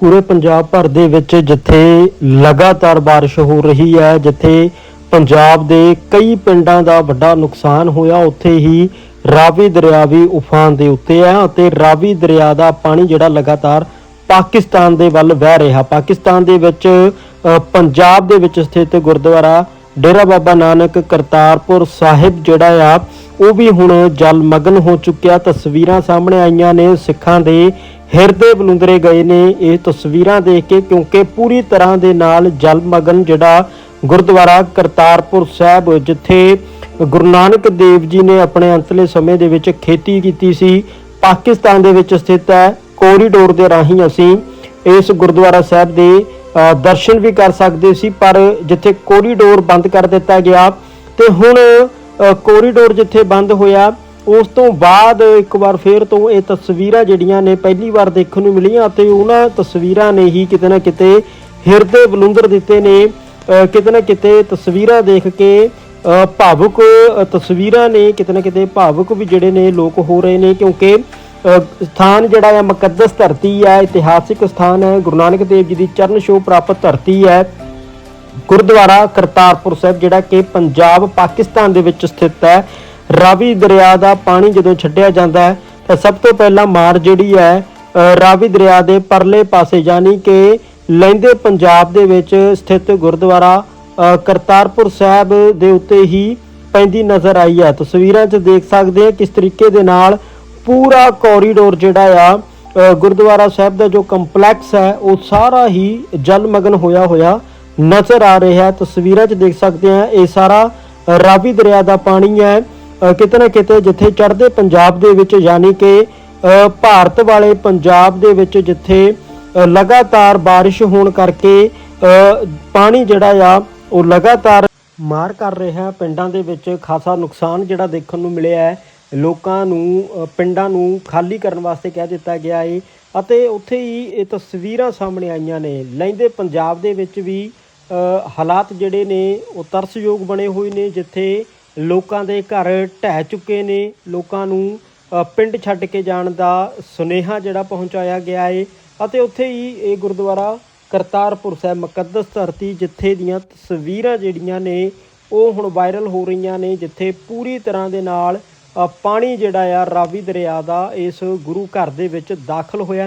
ਪੂਰੇ ਪੰਜਾਬ ਭਰ ਦੇ ਵਿੱਚ ਜਿੱਥੇ ਲਗਾਤਾਰ ਬਾਰਿਸ਼ ਹੋ ਰਹੀ ਹੈ, ਜਿੱਥੇ ਪੰਜਾਬ ਦੇ ਕਈ ਪਿੰਡਾਂ ਦਾ ਵੱਡਾ ਨੁਕਸਾਨ ਹੋਇਆ, ਉੱਥੇ ਹੀ ਰਾਵੀ ਦਰਿਆ ਵੀ ਉਫਾਨ ਦੇ ਉੱਤੇ ਹੈ ਅਤੇ ਰਾਵੀ ਦਰਿਆ ਦਾ ਪਾਣੀ ਜਿਹੜਾ ਲਗਾਤਾਰ ਪਾਕਿਸਤਾਨ ਦੇ ਵੱਲ ਵਹਿ ਰਿਹਾ। ਪਾਕਿਸਤਾਨ ਦੇ ਵਿੱਚ ਪੰਜਾਬ ਦੇ ਵਿੱਚ ਸਥਿਤ ਗੁਰਦੁਆਰਾ ਡੇਰਾ ਬਾਬਾ ਨਾਨਕ ਕਰਤਾਰਪੁਰ ਸਾਹਿਬ ਜਿਹੜਾ ਆ, ਉਹ ਵੀ ਹੁਣ ਜਲਮਗਨ ਹੋ ਚੁੱਕਿਆ। ਤਸਵੀਰਾਂ ਸਾਹਮਣੇ ਆਈਆਂ ਨੇ ਸਿੱਖਾਂ ਦੇ ਹਿਰਦੇ ਬਲੁੰਦਰੇ ਗਏ ਨੇ ਇਹ ਤਸਵੀਰਾਂ ਦੇਖ ਕੇ, ਕਿਉਂਕਿ ਪੂਰੀ ਤਰ੍ਹਾਂ ਦੇ ਨਾਲ ਜਲਮਗਨ ਜਿਹੜਾ ਗੁਰਦੁਆਰਾ ਕਰਤਾਰਪੁਰ ਸਾਹਿਬ, ਜਿੱਥੇ ਗੁਰੂ ਨਾਨਕ ਦੇਵ ਜੀ ਨੇ ਆਪਣੇ ਅੰਤਲੇ ਸਮੇਂ ਦੇ ਵਿੱਚ ਖੇਤੀ ਕੀਤੀ ਸੀ, ਪਾਕਿਸਤਾਨ ਦੇ ਵਿੱਚ ਸਥਿਤ ਹੈ। ਕੋਰੀਡੋਰ ਦੇ ਰਾਹੀਂ ਅਸੀਂ ਇਸ ਗੁਰਦੁਆਰਾ ਸਾਹਿਬ ਦੇ ਦਰਸ਼ਨ ਵੀ ਕਰ ਸਕਦੇ ਸੀ, ਪਰ ਜਿੱਥੇ ਕੋਰੀਡੋਰ ਬੰਦ ਕਰ ਦਿੱਤਾ ਗਿਆ, ਤੇ ਹੁਣ ਕੋਰੀਡੋਰ ਜਿੱਥੇ ਬੰਦ ਹੋਇਆ ਉਸ ਤੋਂ ਬਾਅਦ ਇੱਕ ਵਾਰ ਫੇਰ ਤੋਂ ਇਹ ਤਸਵੀਰਾਂ ਜਿਹੜੀਆਂ ਨੇ ਪਹਿਲੀ ਵਾਰ ਦੇਖਣ ਨੂੰ ਮਿਲੀਆਂ ਅਤੇ ਉਹਨਾਂ ਤਸਵੀਰਾਂ ਨੇ ਹੀ ਕਿਤੇ ਨਾ ਕਿਤੇ ਹਿਰਦੇ ਬਲੁੰਦਰ ਦਿੱਤੇ ਨੇ। ਕਿਤੇ ਨਾ ਕਿਤੇ ਤਸਵੀਰਾਂ ਦੇਖ ਕੇ ਭਾਵੁਕ ਤਸਵੀਰਾਂ ਨੇ, ਕਿਤੇ ਨਾ ਕਿਤੇ ਭਾਵੁਕ ਵੀ ਜਿਹੜੇ ਨੇ ਲੋਕ ਹੋ ਰਹੇ ਨੇ ਕਿਉਂਕਿ ਸਥਾਨ ਜਿਹੜਾ ਹੈ ਮੁਕੱਦਸ ਧਰਤੀ ਹੈ ਇਤਿਹਾਸਿਕ ਸਥਾਨ ਹੈ, ਗੁਰੂ ਨਾਨਕ ਦੇਵ ਜੀ ਦੀ ਚਰਨ ਛੋਹ ਪ੍ਰਾਪਤ ਧਰਤੀ ਹੈ। ਗੁਰਦੁਆਰਾ ਕਰਤਾਰਪੁਰ ਸਾਹਿਬ ਜਿਹੜਾ ਕਿ ਪੰਜਾਬ ਪਾਕਿਸਤਾਨ ਦੇ ਵਿੱਚ ਸਥਿਤ ਹੈ। ਰਾਵੀ ਦਰਿਆ ਦਾ ਪਾਣੀ ਜਦੋਂ ਛੱਡਿਆ ਜਾਂਦਾ ਹੈ, ਤਾਂ ਸਭ ਤੋਂ ਪਹਿਲਾਂ ਮਾਰ ਜਿਹੜੀ ਹੈ ਰਾਵੀ ਦਰਿਆ ਦੇ ਪਰਲੇ ਪਾਸੇ ਯਾਨੀ ਕਿ ਲਹਿੰਦੇ ਪੰਜਾਬ ਦੇ ਵਿੱਚ ਸਥਿਤ ਗੁਰਦੁਆਰਾ ਕਰਤਾਰਪੁਰ ਸਾਹਿਬ ਦੇ ਉੱਤੇ ਹੀ ਪੈਂਦੀ ਨਜ਼ਰ ਆਈ ਹੈ। ਤਸਵੀਰਾਂ 'ਚ ਦੇਖ ਸਕਦੇ ਹਾਂ ਕਿਸ ਤਰੀਕੇ ਦੇ ਨਾਲ ਪੂਰਾ ਕੋਰੀਡੋਰ ਜਿਹੜਾ ਆ ਗੁਰਦੁਆਰਾ ਸਾਹਿਬ ਦਾ ਜੋ ਕੰਪਲੈਕਸ ਹੈ, ਉਹ ਸਾਰਾ ਹੀ ਜਲਮਗਨ ਹੋਇਆ ਹੋਇਆ ਨਜ਼ਰ ਆ ਰਿਹਾ ਹੈ। ਤਸਵੀਰਾਂ 'ਚ ਦੇਖ ਸਕਦੇ ਆ ਇਹ ਸਾਰਾ ਰਾਵੀ ਦਰਿਆ ਦਾ ਪਾਣੀ ਹੈ। ਕਿਤੇ ਨਾ ਕਿਤੇ ਜਿੱਥੇ ਚੜ੍ਹਦੇ ਪੰਜਾਬ ਦੇ ਵਿੱਚ ਯਾਨੀ ਕਿ ਭਾਰਤ ਵਾਲੇ ਪੰਜਾਬ ਦੇ ਵਿੱਚ ਜਿੱਥੇ ਲਗਾਤਾਰ ਬਾਰਿਸ਼ ਹੋਣ ਕਰਕੇ ਪਾਣੀ ਜਿਹੜਾ ਆ, ਉਹ ਲਗਾਤਾਰ ਮਾਰ ਕਰ ਰਿਹਾ ਪਿੰਡਾਂ ਦੇ ਵਿੱਚ ਖਾਸਾ ਨੁਕਸਾਨ ਜਿਹੜਾ ਦੇਖਣ ਨੂੰ ਮਿਲਿਆ ਹੈ। ਲੋਕਾਂ ਨੂੰ ਪਿੰਡਾਂ ਨੂੰ ਖਾਲੀ ਕਰਨ ਵਾਸਤੇ ਕਹਿ ਦਿੱਤਾ ਗਿਆ ਏ ਅਤੇ ਉੱਥੇ ਹੀ ਇਹ ਤਸਵੀਰਾਂ ਸਾਹਮਣੇ ਆਈਆਂ ਨੇ। ਲਹਿੰਦੇ ਪੰਜਾਬ ਦੇ ਵਿੱਚ ਵੀ ਹਾਲਾਤ ਜਿਹੜੇ ਨੇ, ਉਹ ਤਰਸਯੋਗ ਬਣੇ ਹੋਏ ਨੇ, ਜਿੱਥੇ ਲੋਕਾਂ ਦੇ ਘਰ ਢਹਿ ਚੁੱਕੇ ਨੇ। ਲੋਕਾਂ ਨੂੰ ਪਿੰਡ ਛੱਡ ਕੇ ਜਾਣ ਦਾ ਸੁਨੇਹਾ ਜਿਹੜਾ ਪਹੁੰਚਾਇਆ ਗਿਆ ਏ। ਅਤੇ ਉੱਥੇ ਹੀ ਇਹ ਗੁਰਦੁਆਰਾ ਕਰਤਾਰਪੁਰ ਸਾਹਿਬ ਮੁਕੱਦਸ ਧਰਤੀ ਜਿੱਥੇ ਦੀਆਂ ਤਸਵੀਰਾਂ ਜਿਹੜੀਆਂ ਨੇ, ਉਹ ਹੁਣ ਵਾਇਰਲ ਹੋ ਰਹੀਆਂ ਨੇ। ਜਿੱਥੇ ਪੂਰੀ ਤਰ੍ਹਾਂ ਦੇ ਨਾਲ ਪਾਣੀ ਜਿਹੜਾ ਆ ਰਾਵੀ ਦਰਿਆ ਦਾ ਇਸ ਗੁਰੂ ਘਰ ਦੇ ਵਿੱਚ ਦਾਖਲ ਹੋਇਆ।